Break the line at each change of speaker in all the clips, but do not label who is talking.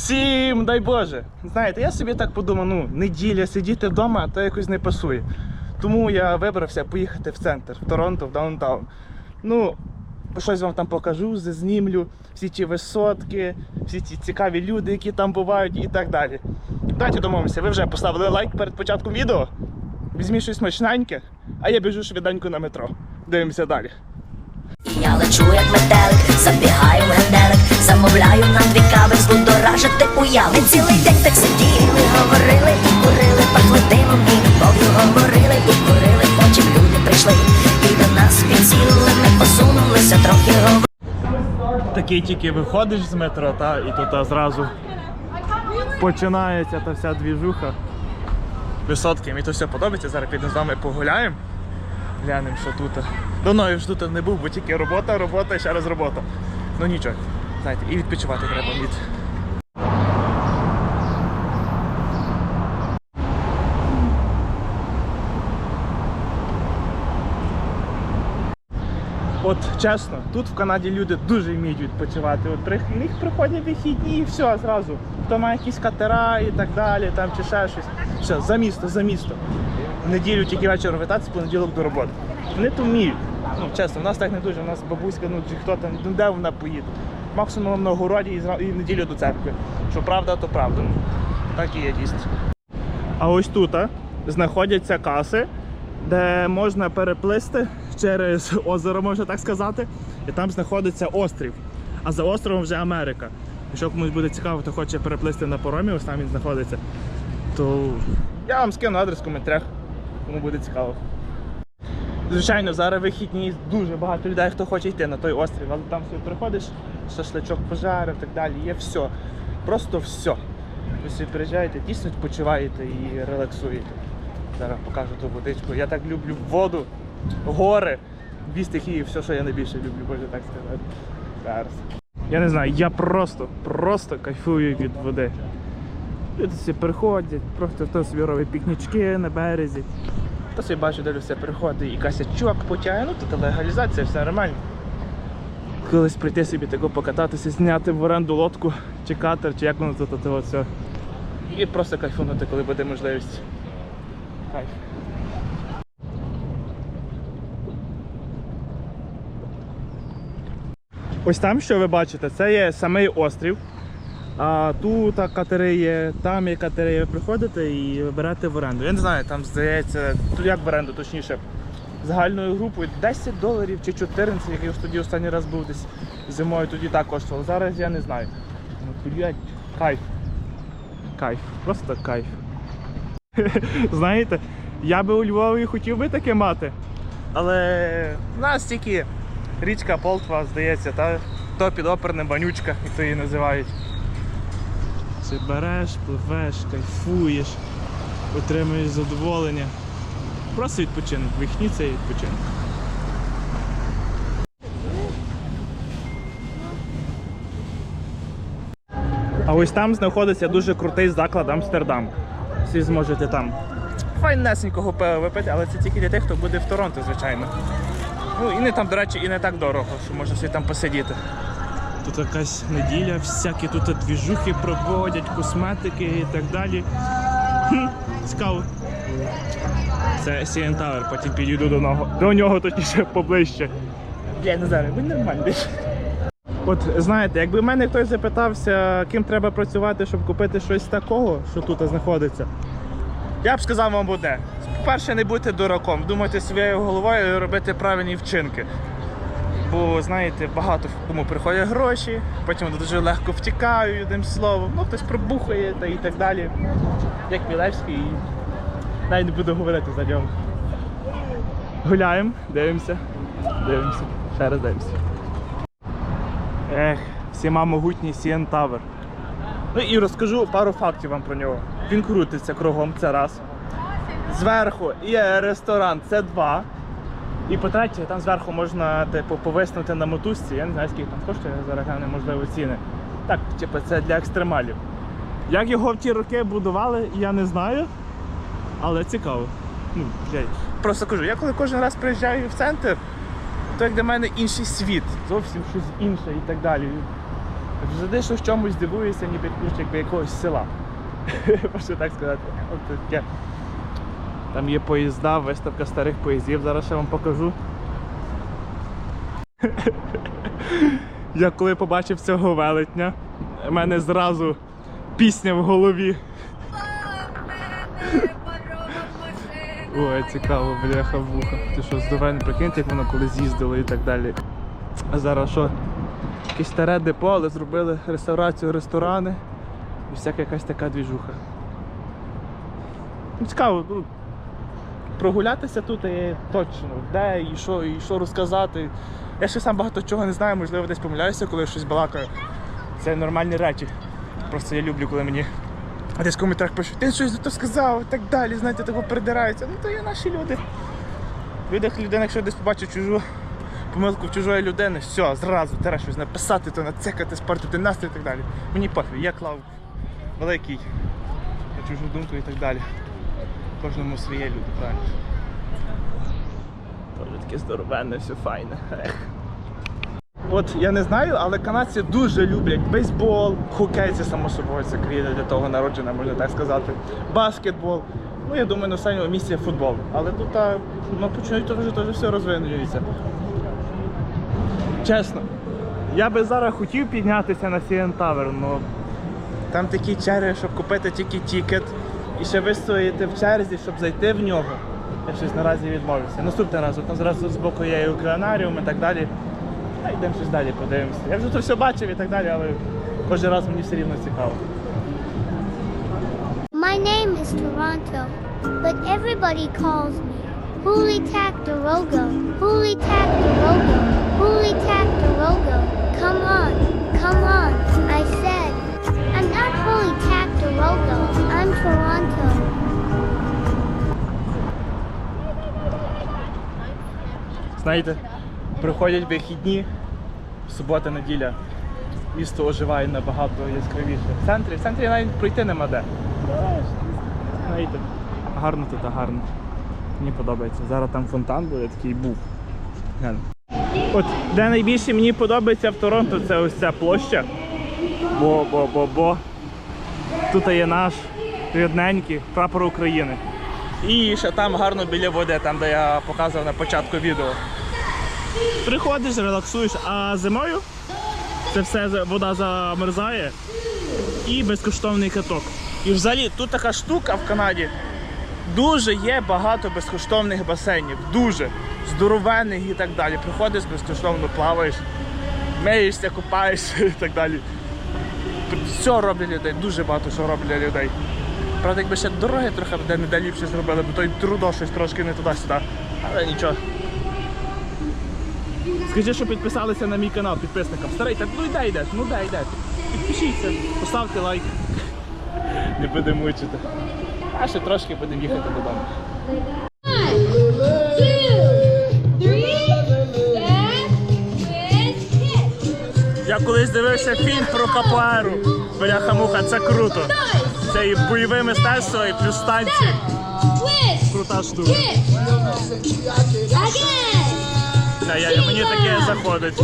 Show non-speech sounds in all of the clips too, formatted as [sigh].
Всім дай Боже! Знаєте, я собі так подумав, ну, неділя сидіти вдома, то якось не пасує. Тому я вибрався поїхати в центр, в Торонто, в даунтаун. Ну, щось вам там покажу, зазнімлю, всі ті висотки, всі ті цікаві люди, які там бувають і так далі. Давайте домовимося, ви вже поставили лайк перед початком відео. Візьміть щось смачненьке, а я біжу швиденько на метро. Дивимося далі.
І я лечу як метелик, забігаю в генделик, замовляю нам дві кави, збудоражити уяви. Цілий день так сиділи, говорили і курили, пахли димом і любов'ю говорили і курили, потім люди прийшли і до нас підсіли, ми посунулися трохи говорили.
Такий тільки виходиш з метро, та, і тут зразу починається та вся двіжуха. Висотки, мені то все подобається. Зараз підемо з вами погуляємо. Глянемо, що тут. Давно я ж тут не був, бо тільки робота, робота і ще раз робота. Ну нічого, знаєте, і відпочивати треба від. От чесно, тут в Канаді люди дуже вміють відпочивати. От при них приходять вихідні і все зразу. Хто має якісь катера і так далі, там чи ще щось. Все, за місто, за місто. В неділю тільки вечір вертатися, понеділок до роботи. Вони то вміють. Ну, чесно, в нас так не дуже. У нас бабуська, ну чи хто там, ну де вона поїде. Максимум на городі і, і в неділю до церкви. Що правда, то правда. Так і є дійсно. А ось тут а, знаходяться каси, де можна переплисти через озеро, можна так сказати. І там знаходиться острів. А за островом вже Америка. Якщо комусь буде цікаво, хто хоче переплисти на поромі, ось там він знаходиться, то я вам скину адрес в коментарях, кому буде цікаво. Звичайно, зараз вихідні дуже багато людей, хто хоче йти на той острів, але там собі приходиш, шашличок пожарив і так далі, є все. Просто все. Ви собі приїжджаєте, дійсно відпочиваєте і релаксуєте. Зараз покажу ту водичку. Я так люблю воду, гори, дві стихії, все, що я найбільше люблю, можна так сказати. Зараз. Я не знаю, я просто, просто кайфую від води. Люди всі приходять, просто хто собі робить пікнічки на березі. Хто собі бачу, де все приходить і косячок потягає, ну тут легалізація, все нормально. Колись прийти собі тако покататися, зняти в оренду лодку чи катер, чи як воно тут от, от, все. І просто кайфунути, коли буде можливість. Кайф. Ось там, що ви бачите, це є самий острів. А тут катери є, там є катери, ви приходите і берете в оренду. Я не знаю, там здається, як в оренду, точніше, загальною групою 10 доларів чи 14, як я тоді останній раз був десь зимою, тоді так коштувало. Зараз я не знаю. Ну, блядь, кайф. Кайф, просто кайф. [laughs] Знаєте, я би у Львові хотів би таке мати, але в нас тільки річка Полтва, здається, та то під оперним банючка, як то її називають. Ти береш, пливеш, кайфуєш, отримуєш задоволення. Просто відпочинок, вихні це відпочинок. А ось там знаходиться дуже крутий заклад Амстердам. Всі зможете там файнесенького пива випити, але це тільки для тих, хто буде в Торонто, звичайно. Ну і не там, до речі, і не так дорого, що можна собі там посидіти. Тут якась неділя, всякі тут двіжухи проводять, косметики і так далі. Цікаво. Це CN Tower, потім підійду до нього. До нього точніше поближче. Не знаю, ви нормальний. От знаєте, якби мене хтось запитався, ким треба працювати, щоб купити щось такого, що тут знаходиться, я б сказав вам одне. По-перше, не будьте дураком, думайте своєю головою і робити правильні вчинки. Бо знаєте, багато кому приходять гроші, потім дуже легко втікають, одним словом, ну хтось пробухає та і так далі. Як Мілевський, і навіть не буду говорити за нього. Гуляємо, дивимося, дивимося, ще раз дивимося. Ех, всіма могутній CN Tower. Ну і розкажу пару фактів вам про нього. Він крутиться кругом, це раз. Зверху є ресторан, це два. І по-третє, там зверху можна типу, повиснути на мотузці. Я не знаю, скільки там коштує зараз гляну, можливо, ціни. Так, типу, це для екстремалів. Як його в ті роки будували, я не знаю. Але цікаво. Ну, блядь. Просто кажу, я коли кожен раз приїжджаю в центр, то як для мене інший світ, зовсім щось інше і так далі. завжди що в чомусь дивуюся, ніби якби якогось села. [laughs] Можу так сказати. От таке. Там є поїзда, виставка старих поїздів, зараз я вам покажу. Я коли побачив цього велетня, в мене зразу пісня в голові. Ой, цікаво, бляха вуха. Ти що, здоровенно прикиньте, як воно колись їздило і так далі. А зараз що? Якесь старе депо, але зробили реставрацію ресторани і всяка якась така двіжуха. Ну, цікаво, ну, прогулятися тут є точно, де і що, і що розказати. Я ще сам багато чого не знаю, можливо, десь помиляюся, коли щось балакаю. Це нормальні речі. Просто я люблю, коли мені десь в коментарях пишуть, ти щось не то сказав і так далі, знаєте, того придираються. Ну то є наші люди. Люди, людина, якщо десь побачить чужу помилку чужої людини, все, зразу треба щось написати, то нацекати, спортити настрій і так далі. Мені пофіг, я клав великий на чужу думку і так далі. Кожному своє люди, правильно. Тоже таке здоровенне, все файне. [laughs] От я не знаю, але канадці дуже люблять бейсбол, хокей це само собою, це країна для того народжена, можна так сказати. Баскетбол. Ну, я думаю, на останньому місці футбол. Але тут а, ну, вже, то вже все розвинується. Чесно, я би зараз хотів піднятися на CN Tower, але там такі черги, щоб купити тільки тікет і ще вистояти в черзі, щоб зайти в нього. Я щось наразі відмовився. Наступний раз, от там зразу з боку є і океанаріум і так далі. А йдемо щось далі, подивимося. Я вже то все бачив і так далі, але кожен раз мені все рівно цікаво.
My name is Toronto, but everybody calls me Holy Tactarogo. Holy Tactarogo. Holy Tactarogo. Come on, come on,
Знаєте, приходять вихідні, субота, неділя. Місто оживає набагато яскравіше. В центрі, в центрі навіть пройти нема де. Знаєте, гарно тут, гарно. Мені подобається. Зараз там фонтан буде, такий був. От де найбільше мені подобається в Торонто, це ось ця площа. Бо-бо-бо-бо. Тут є наш рідненький прапор України. І ще там гарно біля води, там де я показував на початку відео. Приходиш, релаксуєш, а зимою це все вода замерзає і безкоштовний каток. І взагалі тут така штука в Канаді. Дуже є багато безкоштовних басейнів. Дуже здоровенних і так далі. Приходиш безкоштовно плаваєш, миєшся, купаєшся [laughs] і так далі. Все роблять людей, дуже багато що роблять людей. Правда, якби ще дороги трохи де не ліпше зробили, бо той трудо щось трошки не туди-сюди. Але нічого. Скажи, що підписалися на мій канал підписникам. Старий, так ну йде йде, ну де йде. Підпишіться, поставте лайк. Не будемо мучити. А ще трошки будемо їхати додому. Я колись дивився фільм про капуеру. Бляха-муха, це круто. Це і бойове мистецтво, і плюс танці. Крута штука. Та я, мені таке заходить.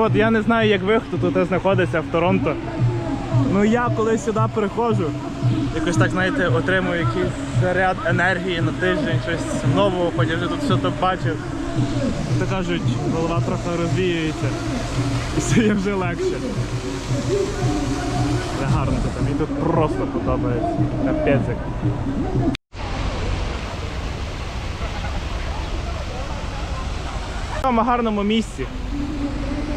От я не знаю, як ви, хто тут знаходиться в Торонто. Ну я коли сюди приходжу, якось так, знаєте, отримую якийсь заряд енергії на тиждень, щось нового, хоч я вже тут все то бачив. То кажуть, голова трохи розвіюється. І стає вже легше. Але гарно тут, мені тут просто подобається. Капець. В цьому гарному місці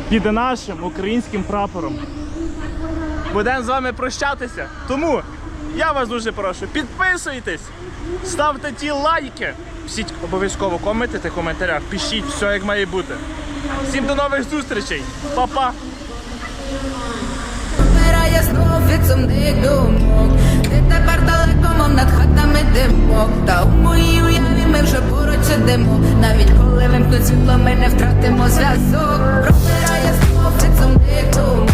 під нашим українським прапором. будемо з вами прощатися. Тому я вас дуже прошу, підписуйтесь, ставте ті лайки. Пишіть обов'язково коменти в коментарях, пишіть все як має бути. Всім до нових зустрічей, Па-па!
Вмирає знов від сумних думок Ти тепер далеко, мов над хатами димок Та у моїй уяві ми вже поруч сидимо Навіть коли вимкнуть світло, ми не втратимо зв'язок Промирає знов від сумних думок